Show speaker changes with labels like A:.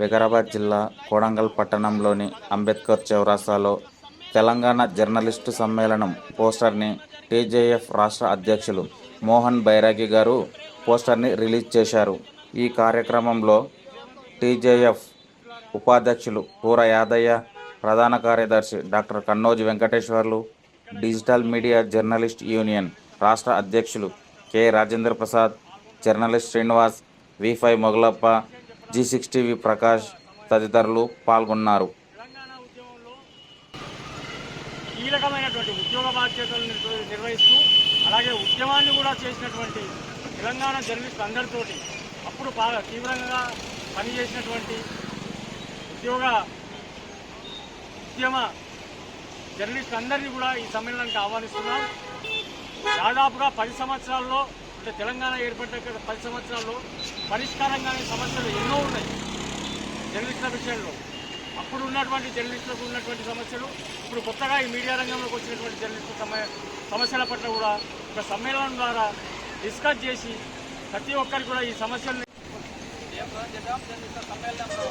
A: వికారాబాద్ జిల్లా కోడంగల్ పట్టణంలోని అంబేద్కర్ చౌరాస్తాలో తెలంగాణ జర్నలిస్టు సమ్మేళనం పోస్టర్ని టీజేఎఫ్ రాష్ట్ర అధ్యక్షులు మోహన్ బైరాగి గారు పోస్టర్ని రిలీజ్ చేశారు. ఈ కార్యక్రమంలో టీజేఎఫ్ ఉపాధ్యక్షులు కూర యాదయ్య ప్రధాన కార్యదర్శి doctor Kannoju Venkateswarlu digital media journalist union రాష్ట్ర అధ్యక్షులు K Rajendra Prasad journalist Srinivas V five Mogalappa G six TV Prakash తదితరులు పాల్గొన్నారు.
B: తెలంగాణ ఉద్యమంలో కీలకమైనటువంటి ఉద్యోగ బాధ్యతలు నిర్వ- నిర్వహిస్తూ అలాగే ఉద్యమాన్ని కూడా చేసినటువంటి తెలంగాణ జర్నలిస్ట్ అందరితోటి అప్పుడు బాగా తీవ్రంగా పనిచేసినటువంటి ఉద్యోగ ఉద్యమ జర్నలిస్ట్ అందరినీ కూడా ఈ సమ్మేళనానికి ఆహ్వానిస్తున్నాం. దాదాపుగా పది సంవత్సరాల్లో అంటే తెలంగాణ ఏర్పడ్డ పది సంవత్సరాల్లో పరిష్కారంగానే సమస్యలు ఎన్నో జర్నలిస్టుల విషయంలో అప్పుడు ఉన్నటువంటి జర్నలిస్టులకు ఉన్నటువంటి సమస్యలు ఇప్పుడు కొత్తగా ఈ మీడియా రంగంలోకి వచ్చినటువంటి జర్నలిస్టుల సమయ సమస్యల పట్ల కూడా ఒక సమ్మేళనం ద్వారా డిస్కస్ చేసి ప్రతి ఒక్కరికి కూడా ఈ సమస్యల్ని
C: సమ్మేళనంలో